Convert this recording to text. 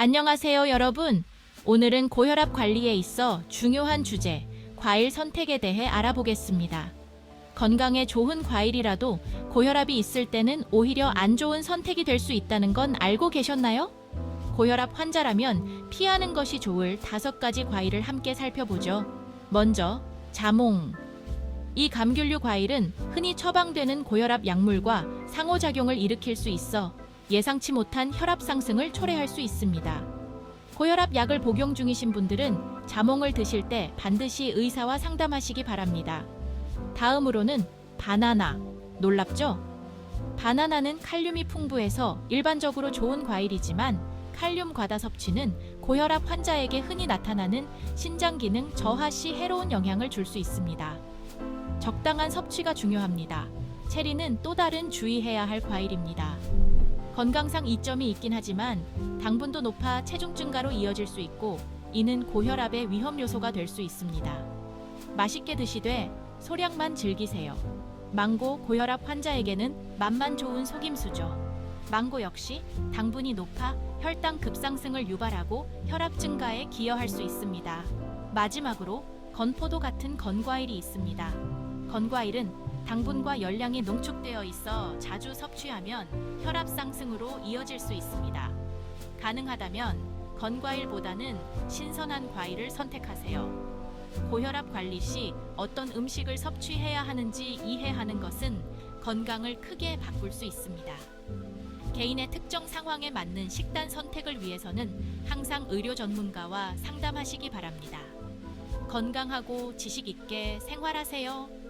안녕하세요, 여러분. 오늘은 고혈압 관리에 있어 중요한 주제, 과일 선택에 대해 알아보겠습니다. 건강에 좋은 과일이라도 고혈압이 있을 때는 오히려 안 좋은 선택이 될 수 있다는 건 알고 계셨나요? 고혈압 환자라면 피하는 것이 좋을 다섯 가지 과일을 함께 살펴보죠. 먼저, 자몽. 이 감귤류 과일은 흔히 처방되는 고혈압 약물과 상호작용을 일으킬 수 있어 예상치 못한 혈압 상승을 초래할 수 있습니다. 고혈압 약을 복용 중이신 분들은 자몽을 드실 때 반드시 의사와 상담하시기 바랍니다. 다음으로는 바나나. 놀랍죠? 바나나는 칼륨이 풍부해서 일반적으로 좋은 과일이지만 칼륨 과다 섭취는 고혈압 환자에게 흔히 나타나는 신장 기능 저하 시 해로운 영향을 줄 수 있습니다. 적당한 섭취가 중요합니다. 체리는 또 다른 주의해야 할 과일입니다. 건강상 이점이 있긴 하지만 당분도 높아 체중 증가로 이어질 수 있고 이는 고혈압의 위험 요소가 될 수 있습니다. 맛있게 드시되 소량만 즐기세요. 망고 고혈압 환자에게는 맛만 좋은 속임수죠. 망고 역시 당분이 높아 혈당 급상승을 유발하고 혈압 증가에 기여할 수 있습니다. 마지막으로 건포도 같은 건과일이 있습니다. 건과일은 당분과 열량이 농축되어 있어 자주 섭취하면 혈압 상승으로 이어질 수 있습니다. 가능하다면 건과일보다는 신선한 과일을 선택하세요. 고혈압 관리 시 어떤 음식을 섭취해야 하는지 이해하는 것은 건강을 크게 바꿀 수 있습니다. 개인의 특정 상황에 맞는 식단 선택을 위해서는 항상 의료 전문가와 상담하시기 바랍니다. 건강하고 지식 있게 생활하세요.